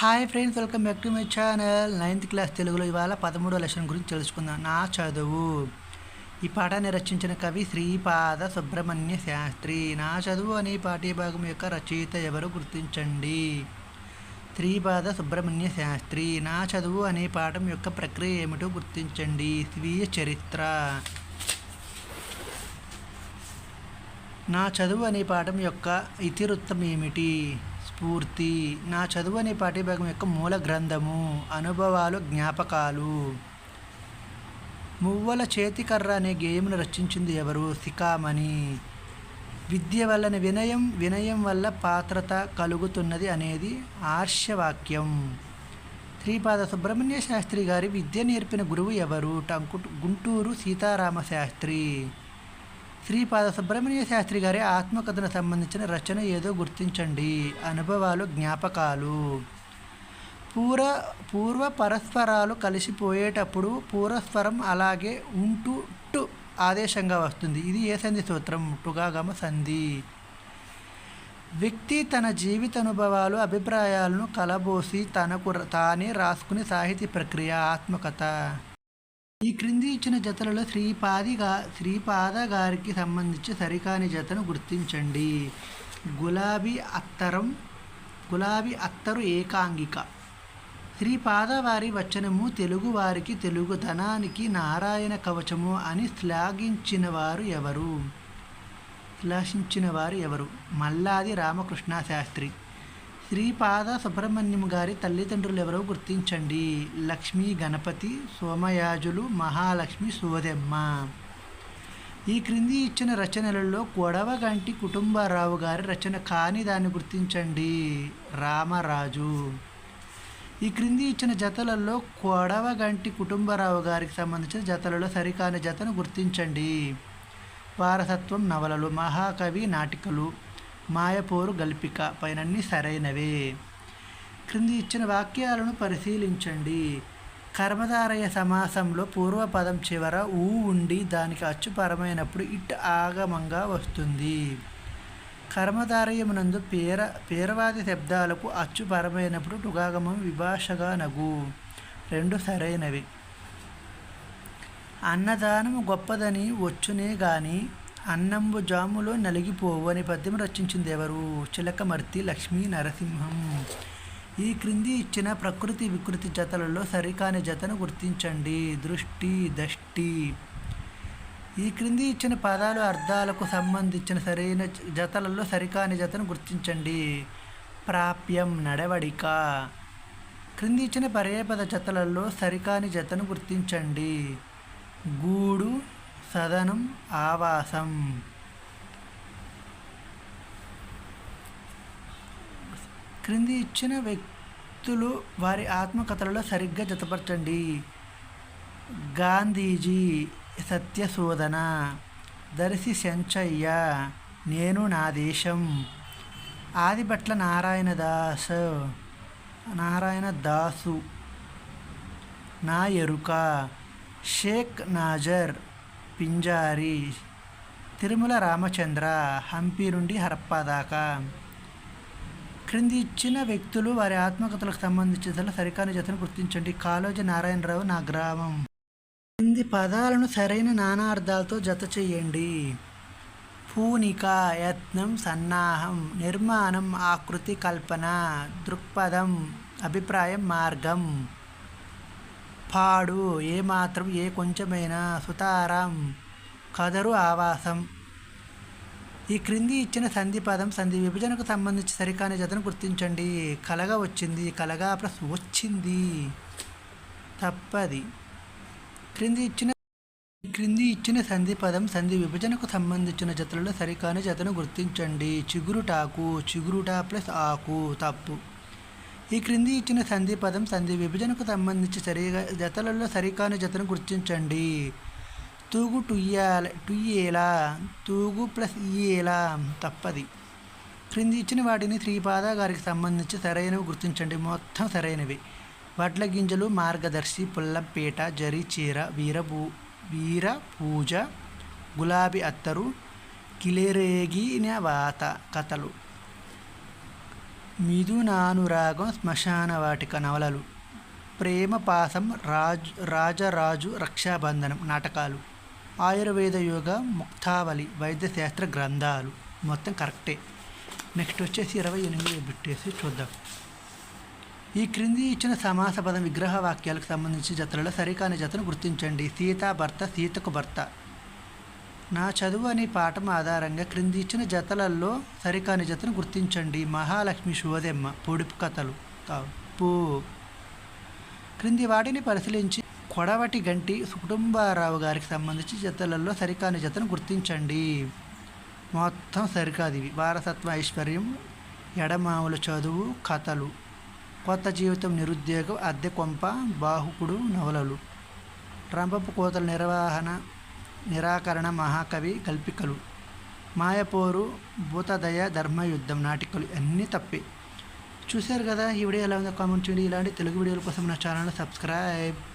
Hi friends welcome back to my channel ninth class తెలుగులో ఇవాళ పదమూడో లెసన్ గురించి తెలుసుకుందాం. నా చదువు. ఈ పాఠాన్ని రచించిన కవి శ్రీపాద సుబ్రహ్మణ్య శాస్త్రి. నా చదువు అనే పాఠ్యభాగం యొక్క రచయిత ఎవరు గుర్తించండి? శ్రీపాద సుబ్రహ్మణ్య శాస్త్రి. నా చదువు అనే పాఠం యొక్క ప్రక్రియ ఏమిటో గుర్తించండి. స్వీయ చరిత్ర. నా చదువు అనే పాఠం యొక్క ఇతివృత్తం ఏమిటి? స్ఫూర్తి. నా చదువు అనే పాఠ్యభాగం యొక్క మూల గ్రంథము. అనుభవాలు జ్ఞాపకాలు. మువ్వల చేతికర్ర అనే గేయమును రచించింది ఎవరు? సికామణి విద్య వలన వినయం వినయం వల్ల పాత్రత కలుగుతున్నది అనేది ఆర్షవాక్యం శ్రీపాద సుబ్రహ్మణ్య శాస్త్రి గారి విద్య నేర్పిన గురువు ఎవరు? టంకు గుంటూరు సీతారామ శాస్త్రి. శ్రీపాద సుబ్రహ్మణ్య శాస్త్రి గారి ఆత్మకథను సంబంధించిన రచన ఏదో గుర్తించండి. అనుభవాలు జ్ఞాపకాలు. పూర్వ పూర్వ పరస్పరాలు కలిసిపోయేటప్పుడు పూర్వస్వరం అలాగే ఉంటూ టు ఆదేశంగా వస్తుంది. ఇది ఏ సంధి సూత్రం? టుగాగమ సంధి. వ్యక్తి తన జీవిత అనుభవాలు అభిప్రాయాలను కలబోసి తనకు తానే రాసుకునే సాహితీ ప్రక్రియ ఆత్మకథ. ఈ క్రింది ఇచ్చిన జతలలో శ్రీపాదిగా శ్రీపాద గారికి సంబంధించి సరికాని జతను గుర్తించండి. గులాబీ అత్తరం గులాబీ అత్తరు ఏకాంగిక. శ్రీపాద వారి వచనము తెలుగు వారికి తెలుగుతనానికి నారాయణ కవచము అని శ్లాఘించిన వారు ఎవరు? శ్లాఘించిన వారు ఎవరు? మల్లాది రామకృష్ణ శాస్త్రి శ్రీపాద సుబ్రహ్మణ్యం గారి తల్లిదండ్రులు ఎవరో గుర్తించండి. లక్ష్మీ గణపతి సోమయాజులు మహాలక్ష్మి సోదెమ్మ ఈ క్రింది ఇచ్చిన రచనలలో కొడవగంటి కుటుంబరావు గారి రచన కాని దాన్ని గుర్తించండి. రామరాజు. ఈ క్రింది ఇచ్చిన జతలలో కొడవగంటి కుటుంబరావు గారికి సంబంధించిన జతలలో సరికాని జతను గుర్తించండి. వారసత్వం నవలలు మహాకవి నాటికలు. మాయపోరు గల్పిక పైనన్ని సరైనవే. క్రింది ఇచ్చిన వాక్యాలను పరిశీలించండి. కర్మధారయ సమాసంలో పూర్వపదం చివర ఊ ఉండి దానికి అచ్చుపరమైనప్పుడు ఇట్ ఆగమంగా వస్తుంది. కర్మధారయమునందు పేర పేరవాది శబ్దాలకు అచ్చుపరమైనప్పుడు టుగాగమం విభాషగా నగు. రెండు సరైనవి. అన్నదానము గొప్పదని వచ్చునే కానీ అన్నంబు జాములో నలిగిపోవు అని పద్యం రచించింది ఎవరు? చిలకమర్తి లక్ష్మీ నరసింహం. ఈ క్రింది ఇచ్చిన ప్రకృతి వికృతి జతలలో సరికాని జతను గుర్తించండి. దృష్టి దష్టి. ఈ క్రింది ఇచ్చిన పదాలు అర్థాలకు సంబంధించిన సరైన జతలలో సరికాని జతను గుర్తించండి. ప్రాప్యం నడవడిక. క్రింది ఇచ్చిన పర్యాపద జతలలో సరికాని జతను గుర్తించండి. గూడు సదనం ఆవాసం. క్రింది ఇచ్చిన వ్యక్తులు వారి ఆత్మకథలలో సరిగ్గా జతపరచండి. గాంధీజీ సత్యశోధన. దర్శి శంచయ్య నేను నా దేశం. ఆదిభట్ల నారాయణ దాస్ నారాయణ దాసు నా ఎరుక షేక్ నాజర్. పింజారి. తిరుమల రామచంద్ర హంపి నుండి హరప్ప దాకా. క్రింది ఇచ్చిన వ్యక్తులు వారి ఆత్మకథలకు సంబంధించిన సరికాని జతను గుర్తించండి. కాలోజీ నారాయణరావు నా గ్రామం. క్రింది పదాలను సరైన నానార్థాలతో జత చేయండి. పూనిక యత్నం సన్నాహం నిర్మాణం ఆకృతి కల్పన దృక్పథం అభిప్రాయం మార్గం. పాడు ఏమాత్రం ఏ కొంచెమైనా సుతారం కదరు ఆవాసం. ఈ క్రింది ఇచ్చిన సంధి పదం సంధి విభజనకు సంబంధించి సరికాని జతను గుర్తించండి. కలగా వచ్చింది కలగా ప్లస్ వచ్చింది. తప్పది. క్రింది ఇచ్చిన క్రింది ఇచ్చిన సంధి పదం సంధి విభజనకు సంబంధించిన జతలలో సరికాని జతను గుర్తించండి. చిగురుటాకు చిగురుటా ప్లస్ ఆకు తప్పు. ఈ క్రింది ఇచ్చిన సంధి పదం సంధి విభజనకు సంబంధించి సరిగా జతలలో సరికాని జతను గుర్తించండి. తూగు టుయ్యాల టుయ్యేలా తూగు ప్లస్ ఇయ్యేలా తప్పది. క్రింది ఇచ్చిన వాటిని శ్రీపాద గారికి సంబంధించి సరైనవి గుర్తించండి. మొత్తం సరైనవి. వడ్ల గింజలు మార్గదర్శి పుల్లపేట జరి చీర వీరభూ వీర పూజ గులాబీ అత్తరు కిలేరేగిన వాత కథలు. మిథునానురాగం శ్మశాన వాటిక నవలలు. ప్రేమ పాసం రాజు రాజరాజు రక్షాబంధనం నాటకాలు. ఆయుర్వేద యోగ ముక్తావళి వైద్యశాస్త్ర గ్రంథాలు. మొత్తం కరెక్టే. నెక్స్ట్ వచ్చేసి ఇరవై ఎనిమిది బిట్టేసి చూద్దాం. ఈ క్రింది ఇచ్చిన సమాస పదం విగ్రహ వాక్యాలకు సంబంధించి జతలలో సరికాని జతను గుర్తించండి. సీత భర్త సీతకు భర్త. నా చదువు అనే పాఠం ఆధారంగా క్రింది ఇచ్చిన జతలలో సరికాని జతను గుర్తించండి. మహాలక్ష్మి శోదెమ్మ పొడుపు కథలు. తప్పు క్రింది వాటిని పరిశీలించి కొడవటి గంటి కుటుంబారావు గారికి సంబంధించి జతలలో సరికాని జతను గుర్తించండి. మొత్తం సరికాదివి వారసత్వ ఐశ్వర్యం ఎడమాముల చదువు కథలు. కొత్త జీవితం నిరుద్యోగం అద్దె కొంప బాహుకుడు నవలలు. రంపపు కోతల నిర్వహణ నిరాకరణ మహాకవి కల్పికలు. మాయపోరు భూతదయ ధర్మయుద్ధం నాటికలు అన్నీ తప్పే. చూశారు కదా ఈ వీడియో ఎలా ఉందో కామెంట్ చేయండి. ఇలాంటి తెలుగు వీడియోల కోసం నా ఛానల్ సబ్స్క్రైబ్